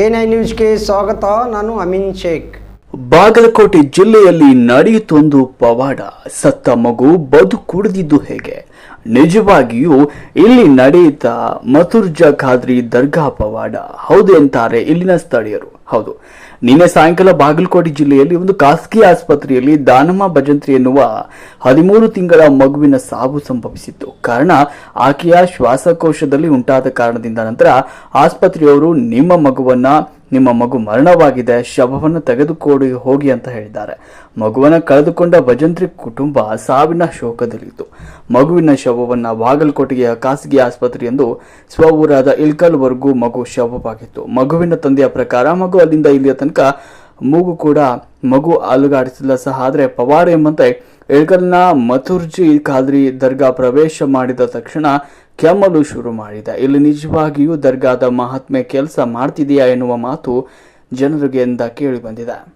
N I ನ್ಯೂಸ್ಗೆ ಸ್ವಾಗತ, ನಾನು ಅಮಿನ್ ಶೇಖ್. ಬಾಗಲಕೋಟೆ ಜಿಲ್ಲೆಯಲ್ಲಿ ನಡೆಯುತ್ತೊಂದು ಪವಾಡ. ಸತ್ತ ಮಗು ಬದುಕುಳಿದಿದ್ದು ಹೇಗೆ? ನಿಜವಾಗಿಯೂ ಇಲ್ಲಿ ನಡೆಯುತ್ತಾ ಮಥುರ್ಜಾ ಖಾದ್ರಿ ದರ್ಗಾ ಪವಾಡ. ಹೌದು ಅಂತಾರೆ ಇಲ್ಲಿನ ಸ್ಥಳೀಯರು. ಹೌದು. ನಿನ್ನೆ ಸಾಯಂಕಾಲ ಬಾಗಲಕೋಟೆ ಜಿಲ್ಲೆಯಲ್ಲಿ ಒಂದು ಖಾಸಗಿ ಆಸ್ಪತ್ರೆಯಲ್ಲಿ ದಾನಮ್ಮ ಭಜಂತ್ರಿ ಎನ್ನುವ ಹದಿಮೂರು ತಿಂಗಳ ಮಗುವಿನ ಸಾವು ಸಂಭವಿಸಿತ್ತು. ಕಾರಣ, ಆಕೆಯ ಶ್ವಾಸಕೋಶದಲ್ಲಿ ಉಂಟಾದ ಕಾರಣದಿಂದ ನಂತರ ಆಸ್ಪತ್ರೆಯವರು ನಿಮ್ಮ ಮಗುವನ್ನ ನಿಮ್ಮ ಮಗು ಮರಣವಾಗಿದೆ, ಶವವನ್ನು ತೆಗೆದುಕೊಡಿ, ಹೋಗಿ ಅಂತ ಹೇಳಿದ್ದಾರೆ. ಮಗುವನ್ನು ಕಳೆದುಕೊಂಡ ಭಜಂತ್ರಿ ಕುಟುಂಬ ಸಾವಿನ ಶೋಕದಲ್ಲಿತ್ತು. ಮಗುವಿನ ಶವವನ್ನು ಬಾಗಲಕೋಟೆಯ ಖಾಸಗಿ ಆಸ್ಪತ್ರೆಯೆಂದು ಸ್ವಊರಾದ ಇಲ್ಕಲ್ವರೆಗೂ ಮಗು ಶವವಾಗಿತ್ತು. ಮಗುವಿನ ತಂದೆಯ ಪ್ರಕಾರ ಮಗು ಅಲ್ಲಿಂದ ಇಲ್ಲಿಯ ತನಕ ಮೂಗು ಕೂಡ ಮಗು ಅಲುಗಾಡಿಸಿಲ್ಲ. ಸಹ ಆದರೆ ಪವಾಡ ಎಂಬಂತೆ ಇಳ್ಕಲ್ನ ಮಥುರ್ಜಿ ಖಾದ್ರಿ ದರ್ಗಾ ಪ್ರವೇಶ ಮಾಡಿದ ತಕ್ಷಣ ಕೆಮ್ಮಲು ಶುರು ಮಾಡಿದ. ಇಲ್ಲಿ ನಿಜವಾಗಿಯೂ ದರ್ಗಾದ ಮಹಾತ್ಮೆ ಕೆಲಸ ಮಾಡ್ತಿದೆಯಾ ಎನ್ನುವ ಮಾತು ಜನರಿಗೆ ಎಂದ ಕೇಳಿ ಬಂದಿದೆ.